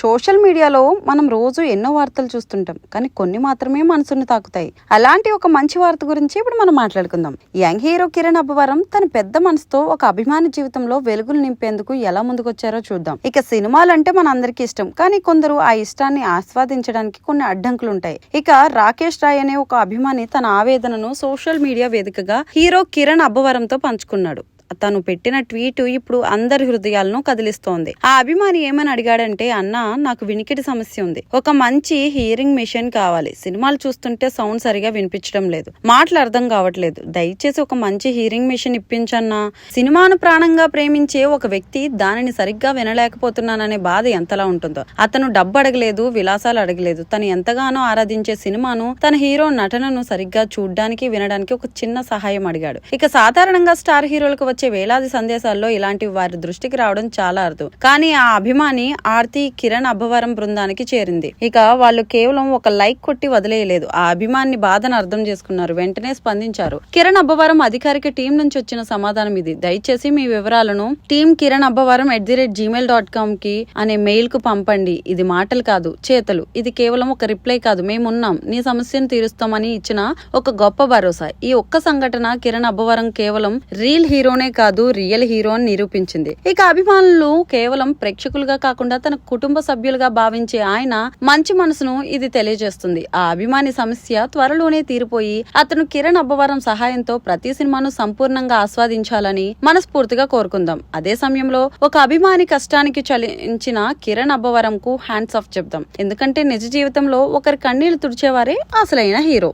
Social మీడియాలో మనం రోజు ఎన్నో వార్తలు చూస్తుంటాం కానీ కొన్ని మాత్రమే మనసుని తాకుతాయి. అలాంటి ఒక మంచి వార్త గురించి ఇప్పుడు మనం మాట్లాడుకుందాం. యంగ్ హీరో కిరణ్ అబ్బవరం తన పెద్ద మనసుతో ఒక అభిమాని జీవితంలో వెలుగులు నింపేందుకు ఎలా ముందుకొచ్చారో చూద్దాం. ఇక సినిమాలంటే మన అందరికీ ఇష్టం కానీ కొందరు ఆ ఇష్టాన్ని ఆస్వాదించడానికి కొన్ని అడ్డంకులు ఉంటాయి ఇక రాకేష్ రాయ్ అనే ఒక అభిమాని తన ఆవేదనను సోషల్ మీడియా వేదికగా హీరో కిరణ్ అబ్బవరంతో పంచుకున్నాడు. తను పెట్టిన ట్వీట్ ఇప్పుడు అందరి హృదయాలను కదిలిస్తోంది. ఆ అభిమాని ఏమని అడిగాడంటే అన్న నాకు వినికిడి సమస్య ఉంది. ఒక మంచి హియరింగ్ మెషిన్ కావాలి. సినిమాలు చూస్తుంటే సౌండ్ సరిగా వినిపించడం లేదు. మాటలు అర్థం కావట్లేదు. దయచేసి ఒక మంచి హియరింగ్ మెషిన్ ఇప్పించన్నా. సినిమాను ప్రాణంగా ప్రేమించే ఒక వ్యక్తి దానిని సరిగ్గా వినలేకపోతున్నాననే బాధ ఎంతలా ఉంటుందో. అతను డబ్బు అడగలేదు విలాసాలు అడగలేదు. తను ఎంతగానో ఆరాధించే సినిమాను తన హీరో నటనను సరిగ్గా చూడ్డానికి వినడానికి ఒక చిన్న సహాయం అడిగాడు. ఇక సాధారణంగా స్టార్ హీరోలకు వచ్చే వేలాది సందేశాల్లో ఇలాంటివి వారి దృష్టికి రావడం చాలా అరుదు. కానీ ఆ అభిమాని ఆర్తి కిరణ్ అబ్బవరం బృందానికి చేరింది. ఇక వాళ్ళు కేవలం ఒక లైక్ కొట్టి వదిలేయలేదు. ఆ అభిమాని బాధను అర్థం చేసుకున్నారు. వెంటనే స్పందించారు. కిరణ్ అబ్బవరం అధికారిక టీం నుంచి వచ్చిన సమాధానం ఇది. దయచేసి మీ వివరాలను team Kiran Abbavaram at the rate Gmail dot కామ్కి అనే మెయిల్కు పంపండి. ఇది మాటలు కాదు చేతలు. ఇది కేవలం ఒక రిప్లై కాదు. మేమున్నాం. నీ సమస్యను తీరుస్తామని ఇచ్చిన ఒక గొప్ప భరోసా. ఈ ఒక్క సంఘటన కిరణ్ అబ్బవరం కేవలం రీల్ హీరోనే కాదు రియల్ హీరో అని నిరూపించింది. ఇక అభిమానులు కేవలం ప్రేక్షకులుగా కాకుండా తన కుటుంబ సభ్యులుగా భావించే ఆయన మంచి మనసును ఇది తెలియజేస్తుంది. ఆ అభిమాని సమస్య త్వరలోనే తీరిపోయి అతను కిరణ్ అబ్బవరం సహాయంతో ప్రతి సినిమాను సంపూర్ణంగా ఆస్వాదించాలని మనస్ఫూర్తిగా కోరుకుందాం. అదే సమయంలో ఒక అభిమాని కష్టానికి చలించిన కిరణ్ అబ్బవరం కు హ్యాండ్స్ ఆఫ్ చెప్దాం. ఎందుకంటే నిజ జీవితంలో ఒకరి కన్నీళ్ళు తుడిచేవారే అసలైన హీరో.